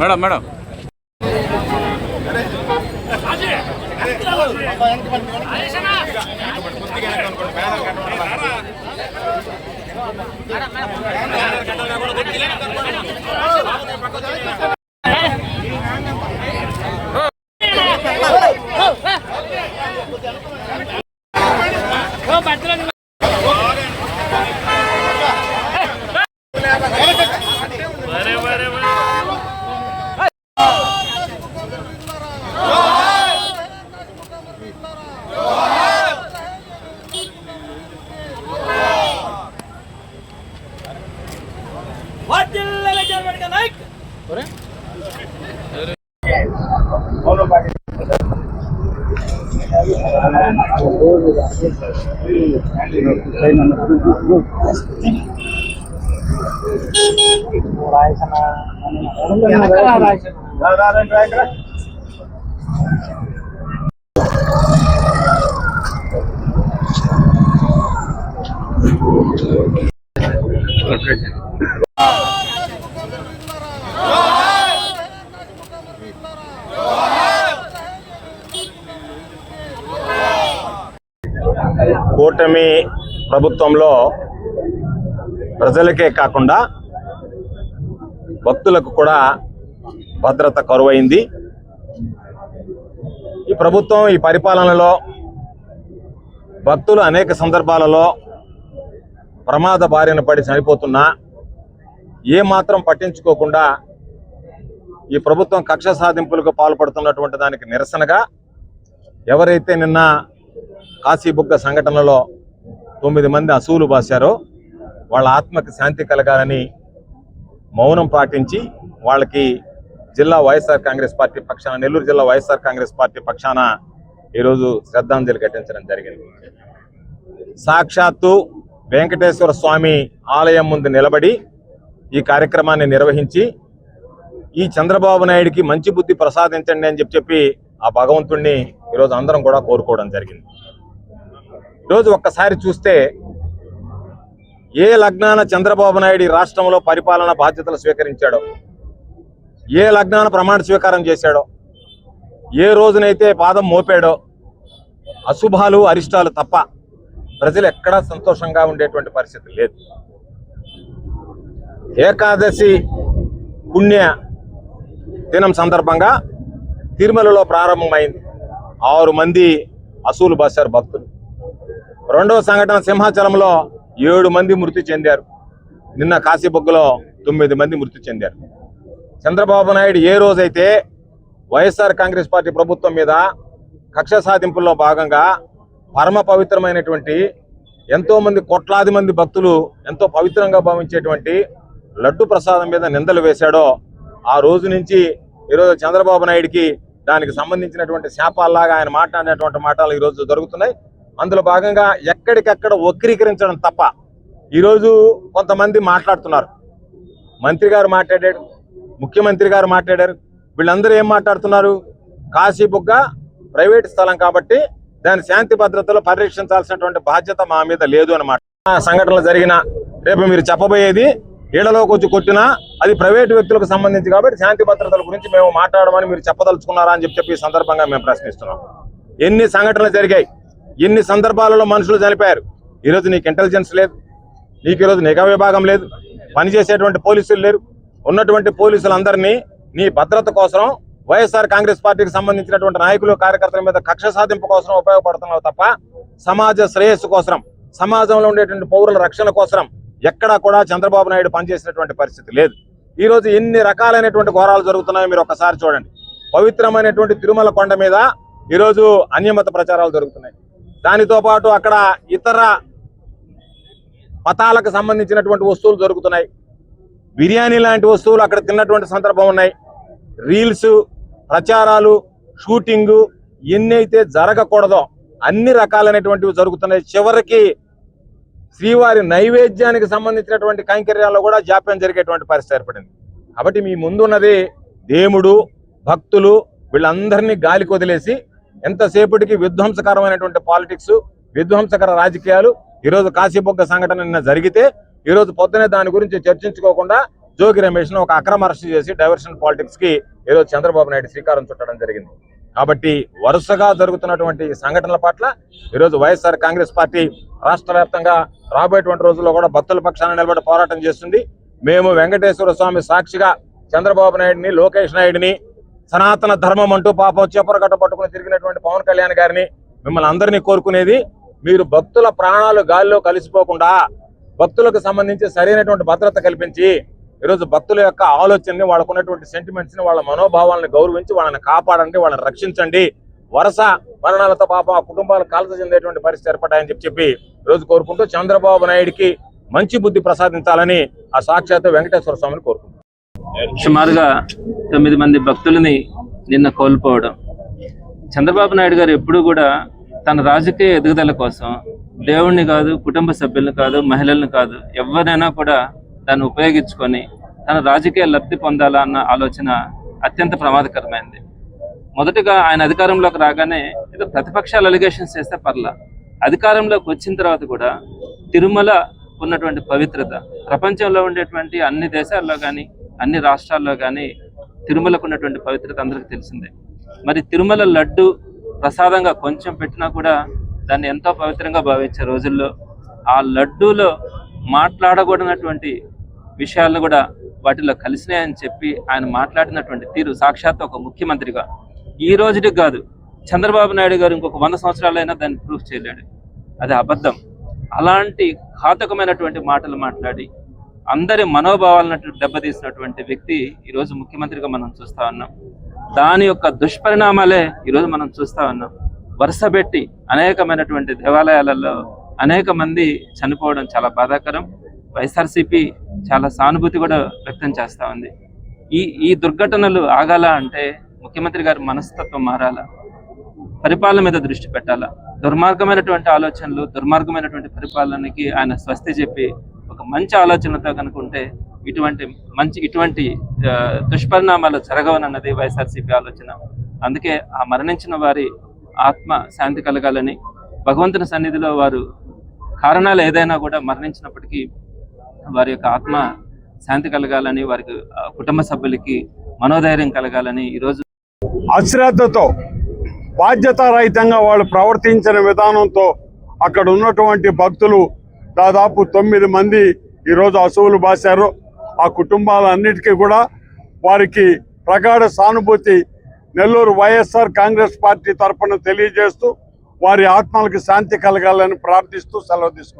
Madam madam. Okay. కూటమి ప్రభుత్వంలో ప్రజలకే కాకుండా భక్తులకు కూడా భద్రత కరువైంది. ఈ ప్రభుత్వం ఈ పరిపాలనలో భక్తులు అనేక సందర్భాలలో ప్రమాద బారిన పడి చనిపోతున్నా ఏమాత్రం పట్టించుకోకుండా ఈ ప్రభుత్వం కక్ష సాధింపులకు పాల్పడుతున్నటువంటి దానికి నిరసనగా ఎవరైతే నిన్న కాశీబుగ్గ సంఘటనలో తొమ్మిది మంది అసూలు బాశారో. వాళ్ళ ఆత్మకి శాంతి కలగాలని మౌనం పాటించి వాళ్ళకి జిల్లా వైఎస్ఆర్ కాంగ్రెస్ పార్టీ పక్షాన నెల్లూరు జిల్లా వైఎస్ఆర్ కాంగ్రెస్ పార్టీ పక్షాన ఈరోజు శ్రద్ధాంజలి ఘటించడం జరిగింది. సాక్షాత్తు వెంకటేశ్వర స్వామి ఆలయం ముందు నిలబడి ఈ కార్యక్రమాన్ని నిర్వహించి ఈ చంద్రబాబు నాయుడికి మంచి బుద్ధి ప్రసాదించండి అని చెప్పి చెప్పి ఆ భగవంతుణ్ణి ఈరోజు అందరం కూడా కోరుకోవడం జరిగింది. ఈరోజు ఒక్కసారి చూస్తే ఏ లగ్నాన చంద్రబాబు నాయుడు రాష్ట్రంలో పరిపాలన బాధ్యతలు స్వీకరించాడో ఏ లగ్నాన ప్రమాణ స్వీకారం చేశాడో ఏ రోజునైతే పాదం మోపాడో అశుభాలు అరిష్టాలు తప్ప ప్రజలు ఎక్కడా సంతోషంగా ఉండేటువంటి పరిస్థితి లేదు. ఏకాదశి పుణ్య దినం సందర్భంగా తిరుమలలో ప్రారంభమైంది. ఆరు మంది అసూలు బసారు భక్తులు. రెండవ సంఘటన సింహాచలంలో ఏడు మంది మృతి చెందారు. నిన్న కాశీబొగ్గులో తొమ్మిది మంది మృతి చెందారు. చంద్రబాబు నాయుడు ఏ రోజైతే వైఎస్ఆర్ కాంగ్రెస్ పార్టీ ప్రభుత్వం మీద కక్ష సాధింపుల్లో భాగంగా పరమ పవిత్రమైనటువంటి ఎంతోమంది కోట్లాది మంది భక్తులు ఎంతో పవిత్రంగా భావించేటువంటి లడ్డు ప్రసాదం మీద నిందలు వేశాడో ఆ రోజు నుంచి ఈరోజు చంద్రబాబు నాయుడికి దానికి సంబంధించినటువంటి శాపాల్లాగా ఆయన మాట్లాడినటువంటి మాటలు ఈరోజు జరుగుతున్నాయి. అందులో భాగంగా ఎక్కడికెక్కడ వక్రీకరించడం తప్ప ఈరోజు కొంతమంది మాట్లాడుతున్నారు. మంత్రి గారు మాట్లాడాడు ముఖ్యమంత్రి గారు మాట్లాడారు. వీళ్ళందరూ ఏం మాట్లాడుతున్నారు? కాశీబుగ్గ ప్రైవేట్ స్థలం కాబట్టి దాని శాంతి భద్రతలో పరిరక్షించాల్సినటువంటి బాధ్యత మా మీద లేదు అన్నమాట. సంఘటనలు జరిగిన రేపు మీరు చెప్పబోయేది ఈడలోకి వచ్చి కొట్టినా అది ప్రైవేటు వ్యక్తులకు సంబంధించి కాబట్టి శాంతి భద్రతల గురించి మేము మాట్లాడమని మీరు చెప్పదలుచుకున్నారా అని చెప్పి చెప్పి సందర్భంగా మేము ప్రశ్నిస్తున్నాం. ఎన్ని సంఘటనలు జరిగాయి? ఎన్ని సందర్భాలలో మనుషులు చనిపోయారు? ఈరోజు నీకు ఇంటెలిజెన్స్ లేదు. నీకు ఈరోజు నిఘా విభాగం లేదు. పనిచేసేటువంటి పోలీసులు లేరు. ఉన్నటువంటి పోలీసులందరినీ నీ భద్రత కోసం వైఎస్ఆర్ కాంగ్రెస్ పార్టీకి సంబంధించినటువంటి నాయకులు కార్యకర్తల మీద కక్ష సాధింపు కోసం ఉపయోగపడుతున్నావు తప్ప సమాజ శ్రేయస్సు కోసం సమాజంలో ఉండేటువంటి పౌరుల రక్షణ కోసం ఎక్కడా కూడా చంద్రబాబు నాయుడు పనిచేసినటువంటి పరిస్థితి లేదు. ఈ రోజు ఎన్ని రకాలైనటువంటి ఘోరాలు జరుగుతున్నాయో మీరు ఒకసారి చూడండి. పవిత్రమైనటువంటి తిరుమల కొండ మీద ఈరోజు అన్యమత ప్రచారాలు జరుగుతున్నాయి. దానితో పాటు అక్కడ ఇతర మతాలకు సంబంధించినటువంటి వస్తువులు దొరుకుతున్నాయి. బిర్యానీ లాంటి వస్తువులు అక్కడ తిన్నటువంటి సందర్భం ఉన్నాయి. రీల్స్ ప్రచారాలు షూటింగు ఎన్నైతే జరగకూడదో అన్ని రకాలైనటువంటివి జరుగుతున్నాయి. చివరికి శ్రీవారి నైవేద్యానికి సంబంధించినటువంటి కైంకర్యాల్లో కూడా జాప్యం జరిగేటువంటి పరిస్థితి ఏర్పడింది. కాబట్టి మీ ముందున్నది దేవుడు భక్తులు వీళ్ళందరినీ గాలికి వదిలేసి ఎంతసేపటికి విధ్వంసకరమైనటువంటి పాలిటిక్స్ విధ్వంసకర రాజకీయాలు ఈరోజు కాశీబొగ్గ సంఘటన నిన్న జరిగితే ఈరోజు పొద్దునే దాని గురించి చర్చించుకోకుండా జోగి రమేష్ను ఒక అక్రమ అరెస్ట్ చేసి డైవర్షన్ పాలిటిక్స్కి ఈరోజు చంద్రబాబు నాయుడు శ్రీకారం చుట్టడం జరిగింది. కాబట్టి వరుసగా జరుగుతున్నటువంటి సంఘటనల పట్ల ఈరోజు వైఎస్ఆర్ కాంగ్రెస్ పార్టీ రాష్ట్ర వ్యాప్తంగా రాబోయేటువంటి రోజుల్లో కూడా భక్తుల పక్షాన నిలబడి పోరాటం చేస్తుంది. మేము వెంకటేశ్వర స్వామి సాక్షిగా చంద్రబాబు నాయుడిని లోకేష్ నాయుడిని సనాతన ధర్మం అంటూ పాపం చేపరగట్ట పట్టుకుని తిరిగినటువంటి పవన్ కళ్యాణ్ గారిని మిమ్మల్ని అందరినీ కోరుకునేది మీరు భక్తుల ప్రాణాలు గాలిలో కలిసిపోకుండా భక్తులకు సంబంధించి సరైనటువంటి భద్రత కల్పించి ఈరోజు భక్తుల యొక్క ఆలోచనని వాళ్ళకు ఉన్నటువంటి సెంటిమెంట్స్ని వాళ్ళ మనోభావాలను గౌరవించి వాళ్ళని కాపాడండి వాళ్ళని రక్షించండి. వరుస మరణాలతో పాపం ఆ కుటుంబాలు కాల్త చెందేటువంటి పరిస్థితి ఏర్పడ్డాయని చెప్పి చెప్పి ఈరోజు కోరుకుంటూ చంద్రబాబు నాయుడికి మంచి బుద్ధి ప్రసాదించాలని ఆ సాక్షాత్ వెంకటేశ్వర స్వామిని కోరుకుంటున్నాను సుమారుగా తొమ్మిది మంది భక్తులని నిన్న కోల్పోవడం. చంద్రబాబు నాయుడు గారు ఎప్పుడూ కూడా తన రాజకీయ ఎదుగుదల కోసం దేవుణ్ణి కాదు కుటుంబ సభ్యులను కాదు మహిళలను కాదు ఎవరైనా కూడా దాన్ని ఉపయోగించుకొని తన రాజకీయ లబ్ధి పొందాలా అన్న ఆలోచన అత్యంత ప్రమాదకరమైంది. మొదటగా ఆయన అధికారంలోకి రాగానే ఏదో ప్రతిపక్షాలు అలిగేషన్స్ చేస్తే పర్లా. అధికారంలోకి వచ్చిన తర్వాత కూడా తిరుమల ఉన్నటువంటి పవిత్రత ప్రపంచంలో ఉండేటువంటి అన్ని దేశాల్లో కానీ అన్ని రాష్ట్రాల్లో కానీ తిరుమలకు ఉన్నటువంటి పవిత్రత అందరికీ తెలిసిందే. మరి తిరుమల లడ్డు ప్రసాదంగా కొంచెం పెట్టినా కూడా దాన్ని ఎంతో పవిత్రంగా భావించే రోజుల్లో ఆ లడ్డూలో మాట్లాడకూడనటువంటి విషయాలను కూడా వాటిలో కలిసినాయని చెప్పి ఆయన మాట్లాడినటువంటి తీరు సాక్షాత్ ఒక ముఖ్యమంత్రిగా. ఈ రోజుకి కాదు చంద్రబాబు నాయుడు గారు ఇంకొక వంద సంవత్సరాలైనా దాన్ని ప్రూఫ్ చేయలేడు. అది అబద్ధం. అలాంటి ఘాతకమైనటువంటి మాటలు మాట్లాడి అందరి మనోభావాలను దెబ్బతీసినటువంటి వ్యక్తి ఈరోజు ముఖ్యమంత్రిగా మనం చూస్తా ఉన్నాం. దాని యొక్క దుష్పరిణామాలే ఈరోజు మనం చూస్తా ఉన్నాం. వరుసపెట్టి అనేకమైనటువంటి దేవాలయాలలో అనేక మంది చనిపోవడం చాలా బాధాకరం. వైఎస్ఆర్సీపీ చాలా సానుభూతి కూడా వ్యక్తం చేస్తా ఉంది. ఈ ఈ దుర్ఘటనలు ఆగాల అంటే ముఖ్యమంత్రి గారి మనస్తత్వం మారాల? పరిపాలన మీద దృష్టి పెట్టాలా? దుర్మార్గమైనటువంటి ఆలోచనలు దుర్మార్గమైనటువంటి పరిపాలనకి ఆయన స్వస్తి చెప్పి ఒక మంచి ఆలోచనతో కనుకుంటే ఇటువంటి మంచి ఇటువంటి దుష్పరిణామాలు జరగవనన్నది వైఎస్ఆర్సీపీ ఆలోచన. అందుకే ఆ మరణించిన వారి ఆత్మ శాంతి కలగాలని భగవంతుని సన్నిధిలో వారు కారణాలు ఏదైనా కూడా మరణించినప్పటికీ వారి యొక్క ఆత్మ శాంతి కలగాలని వారికి కుటుంబ సభ్యులకి మనోధైర్యం కలగాలని ఈరోజు అశ్రద్ధతో బాధ్యతారహితంగా వాళ్ళు ప్రవర్తించిన విధానంతో అక్కడ ఉన్నటువంటి భక్తులు దాదాపు తొమ్మిది మంది ఈరోజు అసువులు బాశారు. ఆ కుటుంబాలన్నిటికీ కూడా వారికి ప్రగాఢ సానుభూతి నెల్లూరు వైఎస్ఆర్ కాంగ్రెస్ పార్టీ తరఫున తెలియజేస్తూ వారి ఆత్మలకు శాంతి కలగాలని ప్రార్థిస్తూ సెలవు తీసుకుంటారు